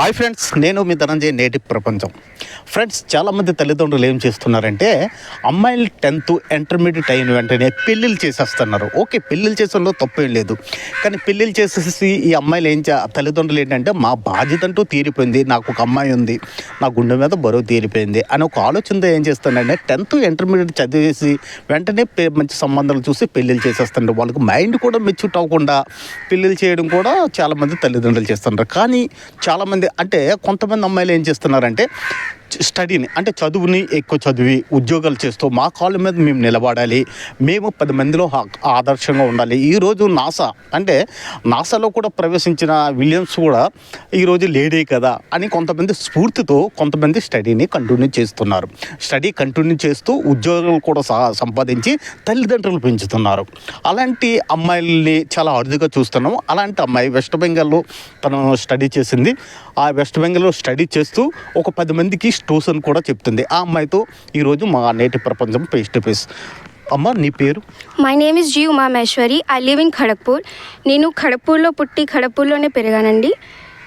Hi friends నేను మీ ధనంజయ్ నేటి ప్రపంచం. ఫ్రెండ్స్ చాలామంది తల్లిదండ్రులు ఏం చేస్తున్నారంటే అమ్మాయిలు టెన్త్ ఇంటర్మీడియట్ అయిన వెంటనే పెళ్ళిళ్ళు చేసేస్తున్నారు. ఓకే పెళ్ళిళ్ళు చేసడంలో తప్పేం లేదు. కానీ పెళ్ళిళ్ళు చేసేసి ఈ అమ్మాయిలు ఏం చే తల్లిదండ్రులు ఏంటంటే మా బాధ్యత అంటూ తీరిపోయింది. నాకు ఒక అమ్మాయి ఉంది. నా గుండె మీద బరువు తీరిపోయింది. అని ఒక ఆలోచనతో ఏం చేస్తానంటే టెన్త్ ఇంటర్మీడియట్ చదివేసి వెంటనే మంచి సంబంధాలు చూసి పెళ్ళిళ్ళు చేసేస్తున్నారు. వాళ్ళకి మైండ్ కూడా మెచ్యూట్ అవ్వకుండా పెళ్ళిళ్ళు చేయడం కూడా చాలామంది తల్లిదండ్రులు చేస్తున్నారు. కానీ చాలామంది అంటే కొంతమంది అమ్మాయిలు ఏం చేస్తున్నారంటే స్టడీని అంటే చదువుని ఎక్కువ చదివి ఉద్యోగాలు చేస్తూ మా కాళ్ళ మీద మేము నిలబడాలి. మేము పది మందిలో ఆదర్శంగా ఉండాలి. ఈరోజు నాసా అంటే నాసాలో కూడా ప్రవేశించిన విలియమ్స్ కూడా ఈరోజు లేడే కదా అని కొంతమంది స్ఫూర్తితో కొంతమంది స్టడీని కంటిన్యూ చేస్తున్నారు. స్టడీ కంటిన్యూ చేస్తూ ఉద్యోగాలు కూడా సా- సంపాదించి తల్లిదండ్రులు పెంచుతున్నారు. అలాంటి అమ్మాయిల్ని చాలా అరుదుగా చూస్తున్నాము. అలాంటి అమ్మాయి వెస్ట్ బెంగాల్లో తను స్టడీ చేసింది. ఆ వెస్ట్ బెంగాల్లో స్టడీ చేస్తూ ఒక పది మందికి ట్యూషన్ కూడా చెప్తుంది. ఆ అమ్మాయితో ఈరోజు మా నేటి ప్రపంచం ఫేస్ టు ఫేస్ అమ్మ నీ పేరు? My name is G Umamaheshwari I live in Kharagpur నేను ఖడగ్పూర్లో పుట్టి ఖడగ్పూర్లోనే పెరిగానండి.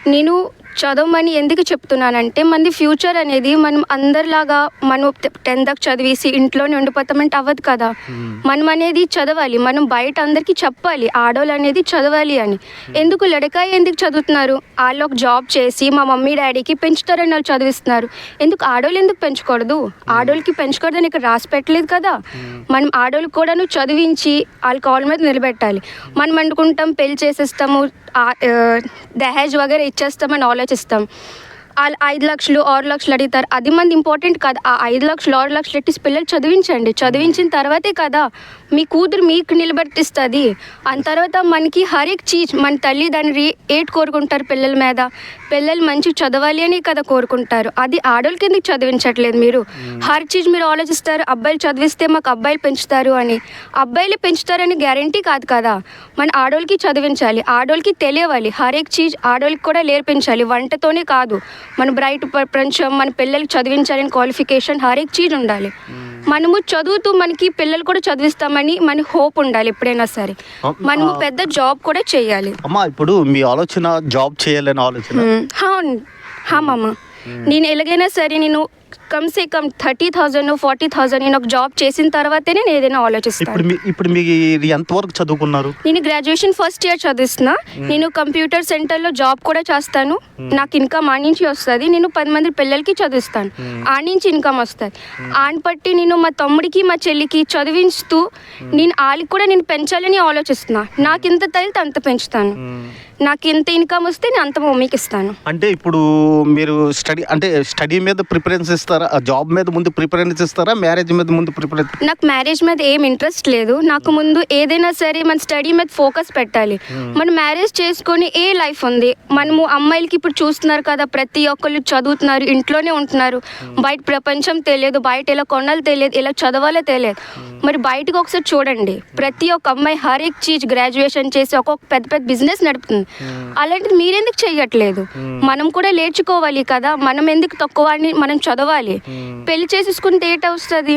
నేను చదవమని ఎందుకు చెప్తున్నానంటే మనది ఫ్యూచర్ అనేది మనం అందరిలాగా మనం టెన్త్ దాకా చదివేసి ఇంట్లోనే ఉండిపోతామంటే అవ్వదు కదా. మనం అనేది చదవాలి. మనం బయట అందరికీ చెప్పాలి. ఆడవాళ్ళు అనేది చదవాలి అని. ఎందుకు లడకాయ ఎందుకు చదువుతున్నారు? వాళ్ళు ఒక జాబ్ చేసి మా మమ్మీ డాడీకి పెంచుతారని వాళ్ళు చదివిస్తున్నారు. ఎందుకు ఆడవాళ్ళు ఎందుకు పెంచకూడదు? ఆడవాళ్ళకి పెంచకూడదని ఇక్కడ రాసి పెట్టలేదు కదా. మనం ఆడవాళ్ళకి కూడాను చదివించి వాళ్ళ కాళ్ళ మీద నిలబెట్టాలి. మనం అనుకుంటాం పెళ్ళి చేసేస్తాము దహేజ్ వగేరా ఇచ్చేస్తామని ఆలోచిస్తాం. వాళ్ళు ఐదు లక్షలు ఆరు లక్షలు అడుగుతారు. అది మంది ఇంపార్టెంట్ కాదు. ఆ ఐదు లక్షలు ఆరు లక్షలు ఎట్టి పిల్లలు చదివించండి. చదివించిన తర్వాతే కదా మీ కూతురు మీకు నిలబెట్టిస్తుంది. ఆ తర్వాత మనకి హరేక్ చీజ్ మన తల్లిదండ్రి ఏట్ కోరుకుంటారు పిల్లల మీద? పిల్లలు మంచి చదవాలి అని కదా కోరుకుంటారు. అది ఆడోళ్ళకి ఎందుకు చదివించట్లేదు మీరు? హర్ చీజ్ మీరు ఆలోచిస్తారు అబ్బాయిలు చదివిస్తే మాకు అబ్బాయిలు పెంచుతారు అని. అబ్బాయిలు పెంచుతారని గ్యారంటీ కాదు కదా? మన ఆడోళ్ళకి చదివించాలి ఆడోళ్ళకి తెలియవాలి. హర్ ఎక్ చీజ్ ఆడోళ్ళకి కూడా నేర్పించాలి వంటతోనే కాదు. మన బ్రైట్ ప్రపంచం మన పిల్లలకి చదివించాలని క్వాలిఫికేషన్ హర్ ఎక్ చీజ్ ఉండాలి మనము చదువుతూ మనకి పిల్లలు కూడా చదివిస్తామని మన హోప్ ఉండాలి ఎప్పుడైనా సరే. మనము పెద్ద జాబ్ కూడా చేయాలి. అమ్మ ఇప్పుడు మీ ఆలోచన జాబ్ చేయాలని ఆలోచన. హా హా మామ. నేను ఎలాగైనా సరే నేను కమ్ సే కమ్ థర్టీ థౌజండ్ ఫార్టీ థౌజండ్ నేను ఒక జాబ్ చేసిన తర్వాతనే నేను ఏదైనా ఇప్పుడు ఆలోచిస్తాను మీ ఇప్పుడు మీరు ఎంతవరకు చదువుకున్నారు? నేను గ్రాడ్యుయేషన్ ఫస్ట్ ఇయర్ చదివిస్తున్నా. నేను కంప్యూటర్ సెంటర్లో జాబ్ కూడా చేస్తాను. నాకు ఇన్కమ్ ఆ నుంచి వస్తుంది. నేను పది మంది పిల్లలకి చదివిస్తాను. ఆ నుంచి ఇన్కమ్ వస్తుంది. ఆని బట్టి నేను మా తమ్ముడికి మా చెల్లికి చదివిస్తూ నేను వాళ్ళకి కూడా నేను పెంచాలని ఆలోచిస్తున్నా. నాకు ఇంత తగిలితే అంత పెంచుతాను. నాకు ఇంత ఇన్కమ్ వస్తే నేను అంత మమ్మీకి ఇస్తాను అంటే ఇప్పుడు మీరు స్టడీ అంటే స్టడీ మీద ప్రిఫరెన్స్ ఇస్తారా జాబ్ మీద ముందు ప్రిఫరెన్స్ ఇస్తారా మ్యారేజ్ మీద ముందు ప్రిఫరెన్స్ నాకు మ్యారేజ్ మీద ఏం ఇంట్రెస్ట్ లేదు. నాకు ముందు ఏదైనా సరే మన స్టడీ మీద ఫోకస్ పెట్టాలి. మనం మ్యారేజ్ చేసుకొని ఏ లైఫ్ ఉంది? మనము అమ్మాయిలకి ఇప్పుడు చూస్తున్నారు కదా ప్రతి ఒక్కళ్ళు చదువుతున్నారు ఇంట్లోనే ఉంటున్నారు. బయట ప్రపంచం తెలియదు బయట ఎలా కొనాలో తెలియదు ఎలా చదవాలో తెలియదు. మరి బయటకు ఒకసారి చూడండి. ప్రతి ఒక్క అమ్మాయి హర్ ఎక్ చీజ్ గ్రాడ్యుయేషన్ చేసి ఒక్కొక్క పెద్ద పెద్ద బిజినెస్ నడుపుతుంది. అలాంటిది మీరెందుకు చేయట్లేదు? మనం కూడా నేర్చుకోవాలి కదా. మనం ఎందుకు తక్కువ అని మనం చదవాలి పెళ్ళి చేసేసుకుంటే ఏట వస్తుంది?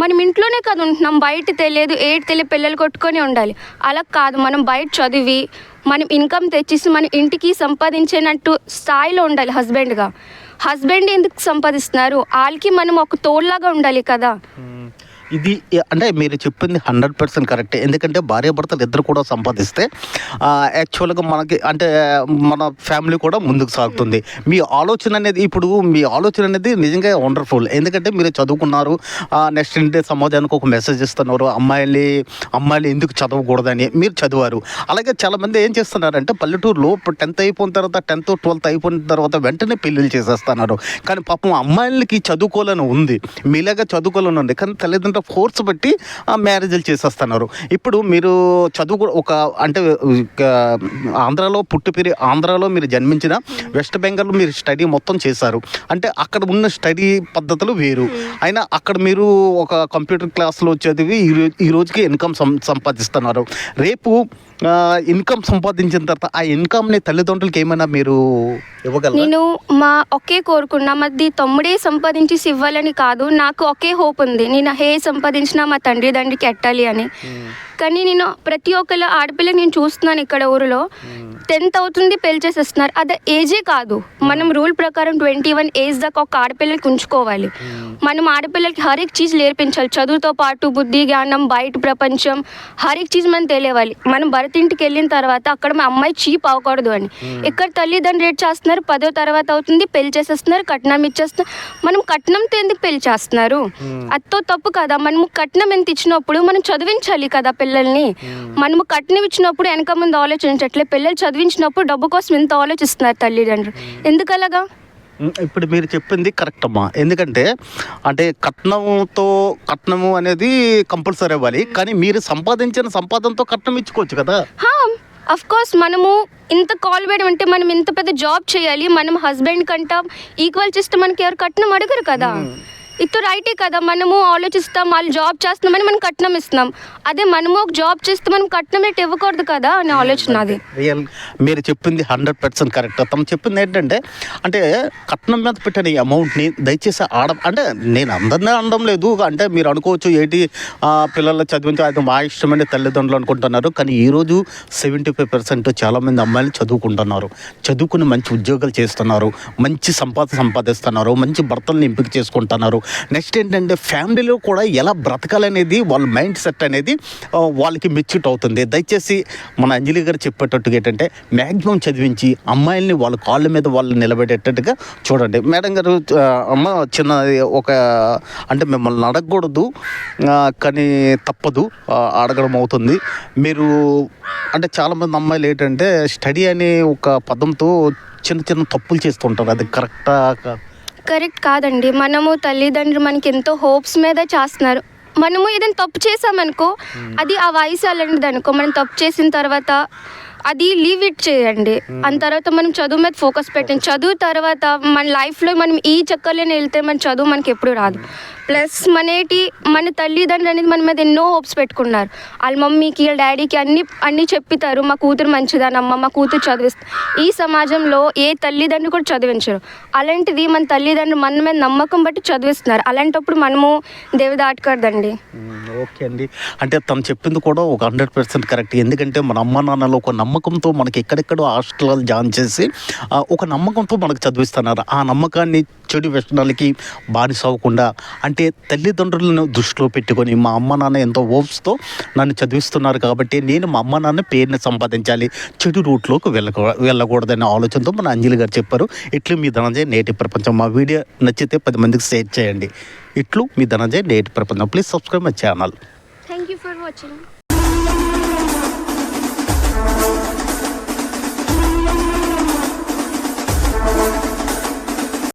మనం ఇంట్లోనే కదా ఉంటున్నాం. బయట తెలియదు ఏటి తెలియదు పిల్లలు కొట్టుకొని ఉండాలి. అలా కాదు మనం బయట చదివి మనం ఇన్కమ్ తెచ్చేసి మన ఇంటికి సంపాదించేనట్టు స్థాయిలో ఉండాలి హస్బెండ్గా హస్బెండ్ ఎందుకు సంపాదిస్తున్నారు? వాళ్ళకి మనం ఒక తోడులాగా ఉండాలి కదా. ఇది అంటే మీరు చెప్పింది హండ్రెడ్ పర్సెంట్ కరెక్టే. ఎందుకంటే భార్యాభర్తలు ఇద్దరు కూడా సంపాదిస్తే యాక్చువల్గా మనకి అంటే మన ఫ్యామిలీ కూడా ముందుకు సాగుతుంది. మీ ఆలోచన అనేది ఇప్పుడు మీ ఆలోచన అనేది నిజంగా వండర్ఫుల్. ఎందుకంటే మీరు చదువుకున్నారు నెక్స్ట్ ఇంటే సమాజానికి ఒక మెసేజ్ ఇస్తున్నారు అమ్మాయిలు అమ్మాయిలు ఎందుకు చదవకూడదని మీరు చదివారు. అలాగే చాలామంది ఏం చేస్తున్నారంటే పల్లెటూరులో టెన్త్ అయిపోయిన తర్వాత టెన్త్ ట్వెల్త్ అయిపోయిన తర్వాత వెంటనే పెళ్ళిళ్ళు చేసేస్తున్నారు. కానీ పాపం అమ్మాయిలకి చదువుకోవాలని ఉంది. మీలాగా చదువుకోవాలని ఉంది. కానీ తల్లిదండ్రులు ఫోర్స్ బట్టి ఆ మ్యారేజ్లు చేసేస్తున్నారు. ఇప్పుడు మీరు చదువు ఒక అంటే ఆంధ్రాలో పుట్టి ఆంధ్రాలో మీరు జన్మించిన వెస్ట్ బెంగాల్ మీరు స్టడీ మొత్తం చేశారు. అంటే అక్కడ ఉన్న స్టడీ పద్ధతులు వేరు. అయినా అక్కడ మీరు ఒక కంప్యూటర్ క్లాస్లో చదివి ఈ ఈ రోజుకి ఇన్కమ్ సం సంపాదిస్తున్నారు. రేపు ఇన్కమ్ సంపాదించిన తర్వాత ఆ ఇన్కమ్ని తల్లిదండ్రులకి ఏమైనా మీరు ఇవ్వగలరా? నేను మా ఒకే కోరుకున్నా మాది తమ్ముడే సంపాదించి ఇవ్వాలని కాదు నాకు ఒకే హోప్ ఉంది. నేను హే సంపాదించినా మా తండ్రి తండ్రికి ఎట్టాలి అని. కానీ నేను ప్రతి ఒక్కళ్ళ ఆడపిల్ల నేను చూస్తున్నాను ఇక్కడ ఊరిలో. టెన్త్ అవుతుంది పెళ్ళి చేసేస్తున్నారు. అదే ఏజే కాదు. మనం రూల్ ప్రకారం ట్వంటీ వన్ ఏజ్ దాకా ఒక ఆడపిల్లకి ఉంచుకోవాలి. మనం ఆడపిల్లలకి హర్ ఎక్ చీజ్ నేర్పించాలి. చదువుతో పాటు బుద్ధి జ్ఞానం బయట ప్రపంచం హర్ ఎక్ చీజ్ మనం తెలియవాలి మనం భరత్ ఇంటికి వెళ్ళిన తర్వాత అక్కడ మా అమ్మాయి చీప్ అవ్వకూడదు అని. ఇక్కడ తల్లిదండ్రులు రేట్ చేస్తున్నారు పదో తర్వాత అవుతుంది పెళ్ళి చేసేస్తున్నారు కట్నం ఇచ్చేస్తున్నారు. మనం కట్నంతో ఎందుకు పెళ్ళి చేస్తున్నారు? అత్తో తప్పు కదా. మనము కట్నం ఎంత ఇచ్చినప్పుడు మనం చదివించాలి కదా పిల్లల్ని. మనము కట్నం ఇచ్చినప్పుడు వెనక ముందు ఆలోచించట్లే. పిల్లలు చదివించినప్పుడు డబ్బు కోసం ఎంత ఆలోచిస్తున్నారు తల్లిదండ్రులు. ఎందుకు అలాగా ఉమ్, ఇప్పుడు మీరు చెప్పింది కరెక్ట్ అమ్మా. ఎందుకంటే అంటే కట్నంతో కట్నము అనేది కంపల్సరీ ఇవ్వాలి కానీ మీరు సంపాదించిన సంపాదనతో కట్నం ఇచ్చుకోవచ్చు కదా? అఫ్ కోర్స్ మనము ఇంత కాల్ వేయడం అంటే మనం ఇంత పెద్ద జాబ్ చేయాలి. మనం హస్బెండ్ కంట ఈక్వల్ చేస్తే మనకి ఎవరు కట్నం అడగరు కదా. ఇది రైటే కదా మనము ఆలోచిస్తాం వాళ్ళు జాబ్ చేస్తున్నామని మనం కట్నం ఇస్తున్నాం. అదే మనము ఒక జాబ్ చేస్తే మనం కట్నం రేట్ ఇవ్వకూడదు కదా అనే ఆలోచన అది రియల్ మీరు చెప్పింది హండ్రెడ్ పర్సెంట్ కరెక్ట్ తను చెప్పింది ఏంటంటే అంటే కట్నం మీద పెట్టిన ఈ అమౌంట్ని దయచేసి ఆడ అంటే నేను అందరినీ అనడం లేదు. అంటే మీరు అనుకోవచ్చు ఏంటి ఆ, పిల్లలు చదివించి అది మా ఇష్టమైన తల్లిదండ్రులు అనుకుంటున్నారు. కానీ ఈరోజు సెవెంటీ ఫైవ్ పర్సెంట్ చాలామంది అమ్మాయిలు చదువుకుంటున్నారు. చదువుకుని మంచి ఉద్యోగాలు చేస్తున్నారు. మంచి సంపాద సంపాదిస్తున్నారు మంచి భర్తలను ఎంపిక చేసుకుంటున్నారు. నెక్స్ట్ ఏంటంటే ఫ్యామిలీలో కూడా ఎలా బ్రతకాలనేది వాళ్ళ మైండ్ సెట్ అనేది వాళ్ళకి మెచ్యూట్ అవుతుంది. దయచేసి మన అంజలి గారు చెప్పేటట్టుగా ఏంటంటే మ్యాక్సిమం చదివించి అమ్మాయిల్ని వాళ్ళ కాళ్ళ మీద వాళ్ళు నిలబెట్టేటట్టుగా చూడండి. మేడం గారు అమ్మ చిన్న ఒక అంటే మిమ్మల్ని అడగకూడదు కానీ తప్పదు అడగడం అవుతుంది. మీరు అంటే చాలామంది అమ్మాయిలు ఏంటంటే స్టడీ అనే ఒక పదంతో చిన్న చిన్న తప్పులు చేస్తుంటారు. అది కరెక్టా కరెక్ట్ కాదండి. మనము తల్లిదండ్రులు మనకి ఎంతో హోప్స్ మీద చేస్తున్నారు. మనము ఏదైనా తప్పు చేసామనుకో అది ఆ వయసు అలాంటిది అనుకో మనం తప్పు చేసిన తర్వాత అది లీవ్ ఇట్ చేయండి. అంత తర్వాత మనం చదువు మీద ఫోకస్ పెట్టండి చదువు తర్వాత మన లైఫ్లో మనం ఈ చక్కర్లోనే వెళ్తే మన చదువు మనకి ఎప్పుడు రాదు. ప్లస్ మనేటి మన తల్లిదండ్రులు అనేది మన మీద ఎన్నో హోప్స్ పెట్టుకున్నారు. వాళ్ళ మమ్మీకి వాళ్ళ డాడీకి అన్ని అన్నీ చెప్పితారు మా కూతురు మంచిదానమ్మ మా కూతురు చదివిస్తా ఈ సమాజంలో ఏ తల్లిదండ్రులు కూడా చదివించరు. అలాంటిది మన తల్లిదండ్రులు మన మీద నమ్మకం బట్టి చదివిస్తున్నారు. అలాంటప్పుడు మనము దేవి దాటకూడదండి ఓకే అండి. అంటే తను చెప్పింది కూడా ఒక హండ్రెడ్ పర్సెంట్ కరెక్ట్ ఎందుకంటే మన అమ్మ నాన్నలు ఒక నమ్మకంతో మనకి ఎక్కడెక్కడో హాస్టల్ జాయిన్ చేసి ఒక నమ్మకంతో మనకు చదివిస్తున్నారు. ఆ నమ్మకాన్ని చెడు వ్యసనాలకి బానిస అవ్వకుండా అంటే తల్లిదండ్రులను దృష్టిలో పెట్టుకొని మా అమ్మ నాన్న ఎంతో ఓప్స్తో నన్ను చదివిస్తున్నారు కాబట్టి నేను మా అమ్మ నాన్న పేరుని సంపాదించాలి చెడు రూట్లోకి వెళ్ళకూ వెళ్ళకూడదనే ఆలోచనతో మన అంజలి గారు చెప్పారు. ఇట్లు మీ ధనంజయ నేటి ప్రపంచం. మా వీడియో నచ్చితే పది మందికి షేర్ చేయండి. ఇట్లు మీ ధనంజయ నేటి ప్రపంచం. Please subscribe my channel. Thank you for watching